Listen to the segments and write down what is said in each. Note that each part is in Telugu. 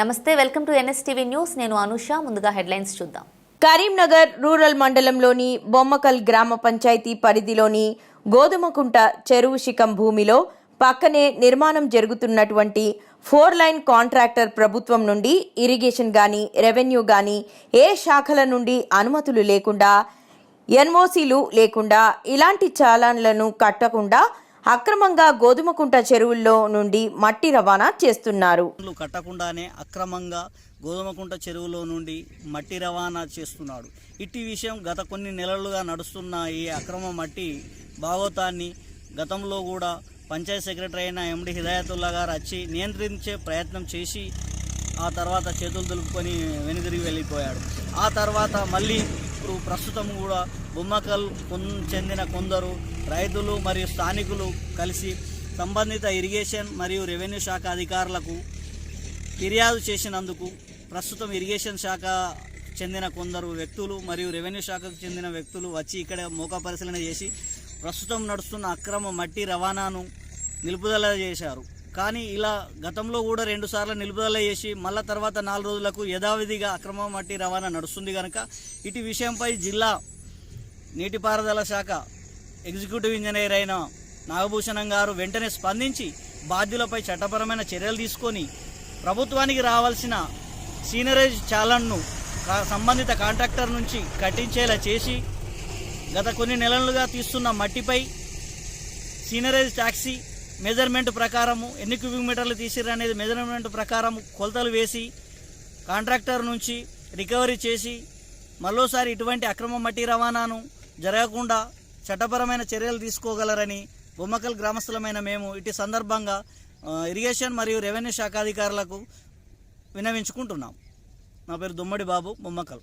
నమస్తే వెల్కమ్ టు ఎన్ఎస్టీవీ న్యూస్. నేను అనుష ముందుగా హెడ్లైన్స్ చూద్దాం. కరీంనగర్ రూరల్ మండలంలోని బొమ్మకల్ గ్రామ పంచాయతీ పరిధిలోని గోధుమకుంట చెరువు శిఖం భూమిలో పక్కనే నిర్మాణం జరుగుతున్నటువంటి ఫోర్ లైన్ కాంట్రాక్టర్ ప్రభుత్వం నుండి ఇరిగేషన్ గాని రెవెన్యూ గాని ఏ శాఖల నుండి అనుమతులు లేకుండా ఎన్ఓసీలు లేకుండా ఇలాంటి చాలాన్లను కట్టకుండా అక్రమంగా గోధుమకుంట చెరువుల్లో నుండి మట్టి రవాణా చేస్తున్నారు. కట్టకుండానే అక్రమంగా గోధుమకుంట చెరువులో నుండి మట్టి రవాణా చేస్తున్నాడు. ఇట్టి విషయం గత కొన్ని నెలలుగా నడుస్తున్న ఈ అక్రమ మట్టి భాగోతాన్ని గతంలో కూడా పంచాయత్ సెక్రటరీ అయిన ఎండి హిదాయతుల్లా గారు వచ్చి నియంత్రించే ప్రయత్నం చేసి ఆ తర్వాత చేతులు దులుపుకొని వెనుదిరిగి వెళ్ళిపోయాడు. ఆ తర్వాత మళ్ళీ ఇప్పుడు ప్రస్తుతం కూడా బొమ్మకల్ చెందిన కొందరు రైతులు మరియు స్థానికులు కలిసి సంబంధిత ఇరిగేషన్ మరియు రెవెన్యూ శాఖ అధికారులకు ఫిర్యాదు చేసినందుకు ప్రస్తుతం ఇరిగేషన్ శాఖ చెందిన కొందరు వ్యక్తులు మరియు రెవెన్యూ శాఖకు చెందిన వ్యక్తులు వచ్చి ఇక్కడ మోక పరిశీలన చేసి ప్రస్తుతం నడుస్తున్న అక్రమ మట్టి రవాణాను నిలుపుదల చేశారు. కానీ ఇలా గతంలో కూడా రెండుసార్లు నిలుపుదల చేసి మళ్ళా తర్వాత నాలుగు రోజులకు యథావిధిగా అక్రమ మట్టి రవాణా నడుస్తుంది కనుక ఇటు విషయంపై జిల్లా నీటిపారుదల శాఖ ఎగ్జిక్యూటివ్ ఇంజనీర్ అయిన నాగభూషణం గారు వెంటనే స్పందించి బాధ్యులపై చట్టపరమైన చర్యలు తీసుకొని ప్రభుత్వానికి రావాల్సిన సీనరేజ్ చాలన్ను సంబంధిత కాంట్రాక్టర్ నుంచి కట్టించేలా చేసి గత కొన్ని నెలలుగా తీస్తున్న మట్టిపై సీనరేజ్ ట్యాక్సీ మెజర్మెంట్ ప్రకారము ఎన్ని క్యూబిక్ మీటర్లు తీసిర్రు అనేది మెజర్మెంట్ ప్రకారం కొలతలు వేసి కాంట్రాక్టర్ నుంచి రికవరీ చేసి మరోసారి ఇటువంటి అక్రమ మట్టి రవాణాను జరగకుండా చట్టపరమైన చర్యలు తీసుకోగలరని బొమ్మకల్ గ్రామస్తులమైన మేము ఇటు సందర్భంగా ఇరిగేషన్ మరియు రెవెన్యూ శాఖ అధికారులకు వినవించుకుంటున్నాం. నా పేరు దుమ్మడి బాబు బొమ్మకల్.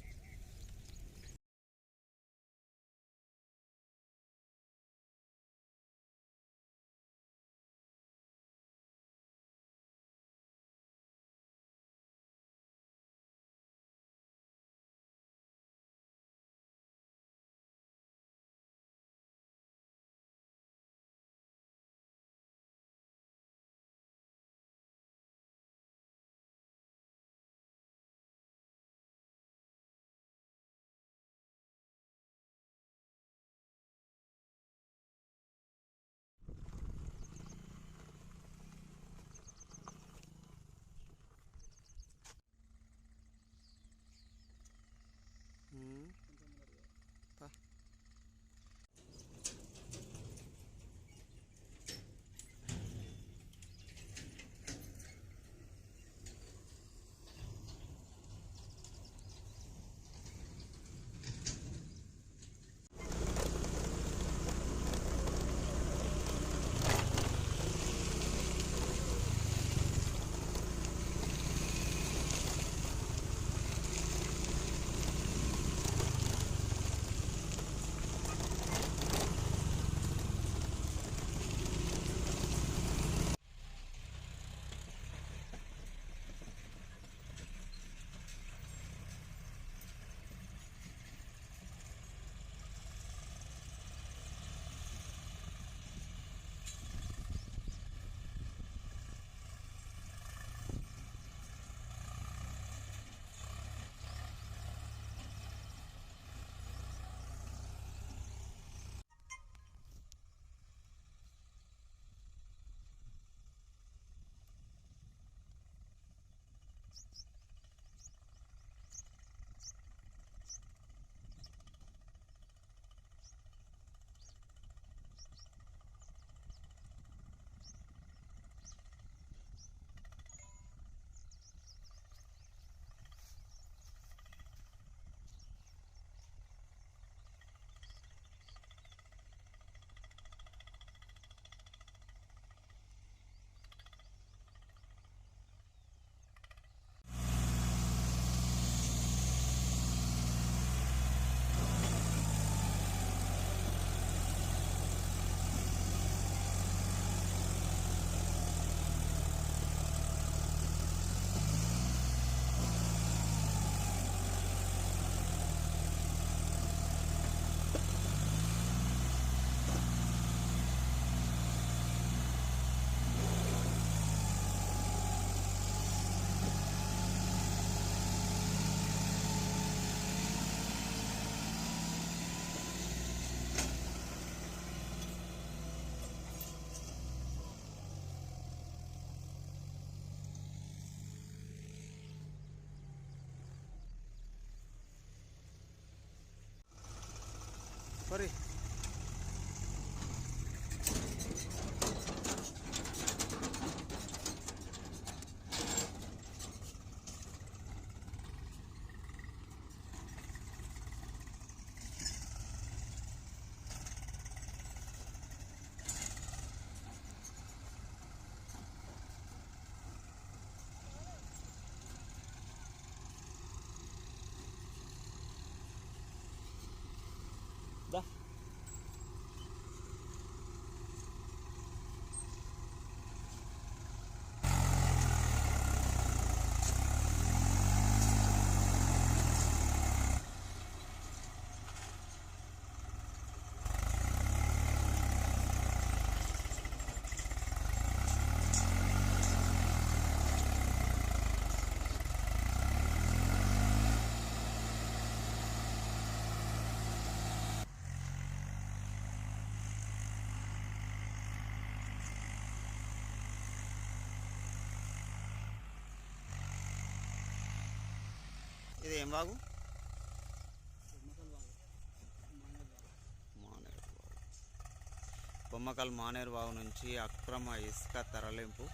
ಬರ್ರಿ ఇది ఏం బాగు బొమ్మకల్ మానేరు బాగు నుంచి అక్రమ ఇసుక తరలింపు.